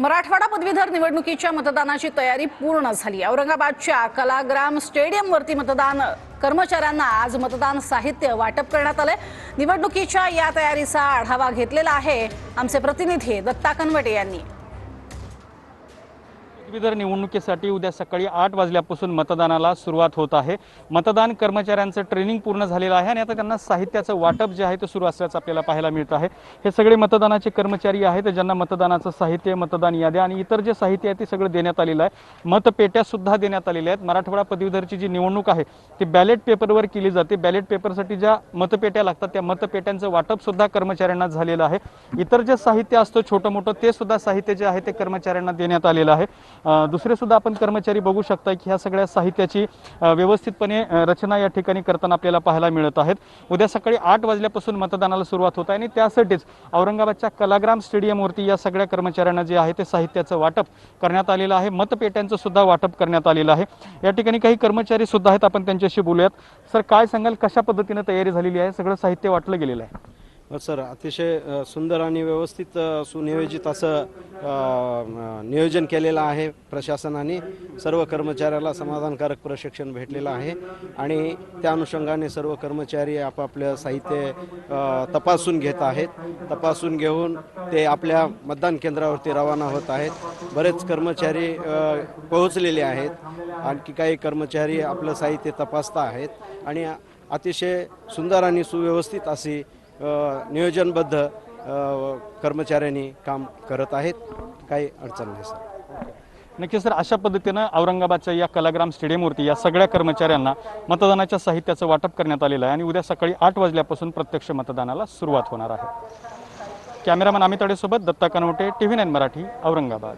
मराठवाडा पदवीधर निवडणुकीच्या मतदानाची तयारी पूर्ण झाली. औरंगाबादच्या कलाग्राम स्टेडियमवरती मतदान कर्मचाऱ्यांना आज मतदान साहित्य वाटप करण्यात आलंय. निवडणुकीच्या या तयारीचा आढावा घेतलेला आहे आमचे प्रतिनिधी दत्ता कनवटे यांनी. पदवीधर निवडणुकीसाठी उद्या सकाळी आठ वाजल्यापासून मतदानाला सुरुवात होत आहे. मतदान कर्मचाऱ्यांचं ट्रेनिंग पूर्ण झालेलं आहे आणि आता त्यांना साहित्याचं वाटप जे आहे ते सुरू असल्याचं आपल्याला पाहायला मिळत आहे. हे सगळे मतदानाचे कर्मचारी आहेत ज्यांना मतदानाचं साहित्य मतदान याद्या आणि इतर जे साहित्य आहे ते सगळं देण्यात आलेलं आहे. मतपेट्या सुद्धा देण्यात आलेल्या आहेत. मराठवाडा पदवीधरची जी निवडणूक आहे ती बॅलेट पेपरवर केली जाते. बॅलेट पेपरसाठी ज्या मतपेट्या लागतात त्या मतपेट्यांचं वाटप सुद्धा कर्मचाऱ्यांना झालेलं आहे. इतर जे साहित्य असतं छोटं मोठं ते सुद्धा साहित्य जे आहे ते कर्मचाऱ्यांना देण्यात आलेलं आहे. दुसरे सुद्धा आपण कर्मचारी बघू शकता की ह्या सगळ्या साहित्याची व्यवस्थितपणे रचना या ठिकाणी करताना आपल्याला पाहायला मिळत आहेत. उद्या सकाळी आठ वाजल्यापासून मतदानाला सुरुवात होत आहे आणि त्यासाठीच औरंगाबादच्या कलाग्राम स्टेडियमवरती या सगळ्या कर्मचाऱ्यांना जे आहे ते साहित्याचं वाटप करण्यात आलेलं आहे. मतपेट्यांचं सुद्धा वाटप करण्यात आलेलं आहे. या ठिकाणी काही कर्मचारी सुद्धा आहेत. आपण त्यांच्याशी बोलूयात. सर काय सांगाल? कशा पद्धतीनं तयारी झालेली आहे? सगळं साहित्य वाटलं गेलेलं आहे. सर अतिशय सुंदर आणि व्यवस्थित सुनियोजित असं नियोजन केलेलं आहे प्रशासनाने. सर्व कर्मचाऱ्याला समाधानकारक प्रशिक्षण भेटलेलं आहे आणि त्या अनुषंगाने सर्व कर्मचारी आपापलं साहित्य तपासून घेत आहेत. तपासून घेऊन ते आपल्या मतदान केंद्रावरती रवाना होत आहेत. बरेच कर्मचारी पोहोचलेले आहेत. आणखी काही कर्मचारी आपलं साहित्य तपासता आहेत. आणि अतिशय सुंदर आणि सुव्यवस्थित अशी नियोजनबद्ध कर्मचाऱ्यांनी काम करत आहेत. काही अडचण नाही सर. नक्की सर. अशा पद्धतीनं औरंगाबादच्या या कलाग्राम स्टेडियमवरती या सगळ्या कर्मचाऱ्यांना मतदानाच्या साहित्याचं वाटप करण्यात आलेलं आहे आणि उद्या सकाळी आठ वाजल्यापासून प्रत्यक्ष मतदानाला सुरुवात होणार आहे. Cameraman Amit अडेसोबत Datta Kanwate T V nine Marathi Aurangabad.